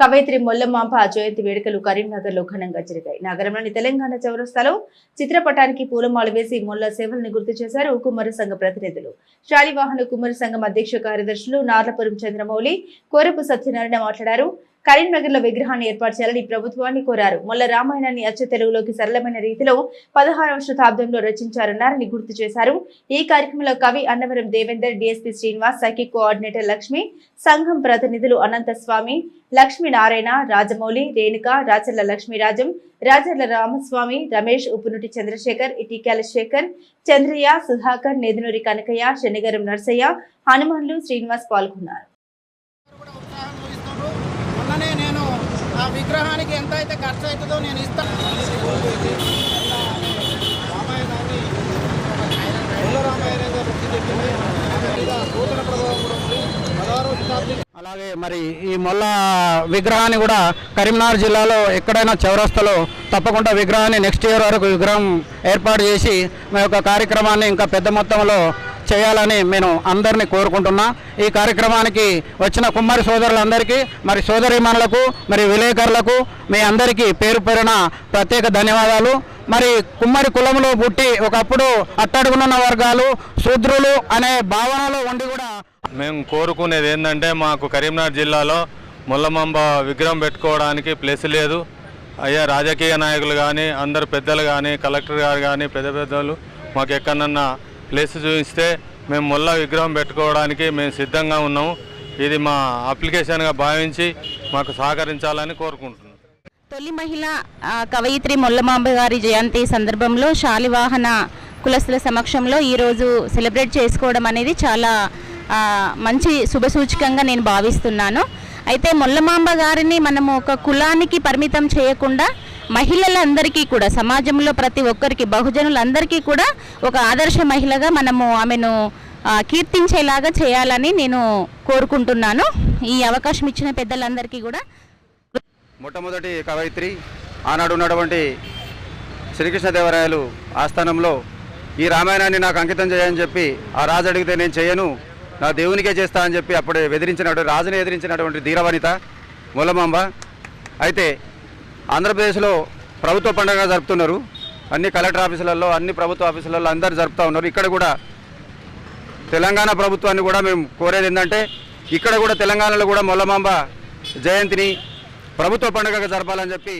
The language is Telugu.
కవయిత్రి మొల్లమాంబ జయంతి వేడుకలు కరీంనగర్లో ఘనంగా జరిగాయి. నగరంలోని తెలంగాణ చౌరస్తాలో చిత్రపటానికి పూలమాల వేసి మొల్ల సేవలను గుర్తు చేశారు కుమార సంఘ ప్రతినిధులు. శాలివాహన కుమ్మరి సంఘం అధ్యక్ష కార్యదర్శులు నార్లపురం చంద్రమౌళి కోరపు సత్యనారాయణ మాట్లాడారు. కరీంనగర్లో విగ్రహాన్ని ఏర్పాటు చేయాలని ప్రభుత్వాన్ని కోరారు. మొల్ల రామాయణాన్ని అచ్చ తెలుగులోకి సరళమైన రీతిలో పదహారవ శతాబ్దంలో రచించారన్నారని గుర్తు చేశారు. ఈ కార్యక్రమంలో కవి Annavaram Devender DSP Srinivas psychic coordinator Lakshmi సంఘం ప్రతినిధులు అనంత స్వామి లక్ష్మీనారాయణ రాజమౌళి రేణుక రాచర్ల లక్ష్మీరాజం రాజర్ల రామస్వామి రమేష్ ఉప్పునుటి చంద్రశేఖర్ ఇటీకాల శేఖర్ చంద్రయ్య సుధాకర్ నేదునూరి కనకయ్య శనిగరం నర్సయ్య హనుమాన్లు శ్రీనివాస్ పాల్గొన్నారు కూడా ఉత్సాహం చూపిస్తున్నారు మొన్ననే నేను ఆ విగ్రహానికి ఎంత అయితే ఖర్చు అవుతుందో నేను ఇస్తాను అలాగే మరి ఈ మొల్ల విగ్రహాన్ని కూడా కరీంనగర్ జిల్లాలో ఎక్కడైనా చౌరస్తలో తప్పకుండా విగ్రహాన్ని నెక్స్ట్ ఇయర్ వరకు విగ్రహం ఏర్పాటు చేసి మా యొక్క కార్యక్రమాన్ని ఇంకా పెద్ద మొత్తంలో చేయాలని నేను అందరినీ కోరుకుంటున్నా. ఈ కార్యక్రమానికి వచ్చిన కుమ్మరి సోదరులందరికీ మరి సోదరిమణులకు మరి విలేకరులకు మీ అందరికీ పేరు పేరున ప్రత్యేక ధన్యవాదాలు. మరి కుమ్మరి కులంలో పుట్టి ఒకప్పుడు అట్టడుగునున్న వర్గాలు శూద్రులు అనే భావనలో ఉండి కూడా మేము కోరుకునేది ఏంటంటే మాకు కరీంనగర్ జిల్లాలో ముల్లమంబ విగ్రహం పెట్టుకోవడానికి ప్లేస్ లేదు. అయ్యా రాజకీయ నాయకులు కానీ అందరు పెద్దలు కానీ కలెక్టర్ గారు కానీ పెద్ద పెద్దలు మాకు ఎక్కడన్నా ప్లేస్ చూపిస్తే మేము ముల్ల విగ్రహం పెట్టుకోవడానికి మేము సిద్ధంగా ఉన్నాము. ఇది మా అప్లికేషన్గా భావించి మాకు సహకరించాలని కోరుకుంటున్నాం. తొలి మహిళ కవయిత్రి మొల్లమాంబ గారి జయంతి సందర్భంలో శాలివాహన కులస్తుల సమక్షంలో ఈరోజు సెలబ్రేట్ చేసుకోవడం అనేది చాలా మంచి శుభసూచకంగా నేను భావిస్తున్నాను. అయితే మొల్లమాంబ గారిని మనము ఒక కులానికి పరిమితం చేయకుండా మహిళలందరికీ కూడా సమాజంలో ప్రతి ఒక్కరికి బహుజనులందరికీ కూడా ఒక ఆదర్శ మహిళగా మనము ఆమెను కీర్తించేలాగా చేయాలని నేను కోరుకుంటున్నాను. ఈ అవకాశం ఇచ్చిన పెద్దలందరికీ కూడా. మొట్టమొదటి కవయిత్రి ఆనాడు ఉన్నటువంటి శ్రీకృష్ణదేవరాయలు ఆస్థానంలో ఈ రామాయణాన్ని నాకు అంకితం చేయని చెప్పి ఆ రాజు అడిగితే నేను చేయను నా దేవునికే చేస్తా అని చెప్పి అప్పుడే బెదిరించినటువంటి రాజుని ఎదిరించినటువంటి ధీరవనిత మూలమాంబ. అయితే ఆంధ్రప్రదేశ్లో ప్రభుత్వ పండుగ జరుపుతున్నారు. అన్ని కలెక్టర్ ఆఫీసులలో అన్ని ప్రభుత్వ ఆఫీసులలో అందరు జరుపుతూ ఉన్నారు. ఇక్కడ కూడా తెలంగాణ ప్రభుత్వాన్ని కూడా మేము కోరేది ఏంటంటే ఇక్కడ కూడా తెలంగాణలో కూడా మొల్లమాంబ జయంతిని ప్రభుత్వ పండుగగా జరపాలని చెప్పి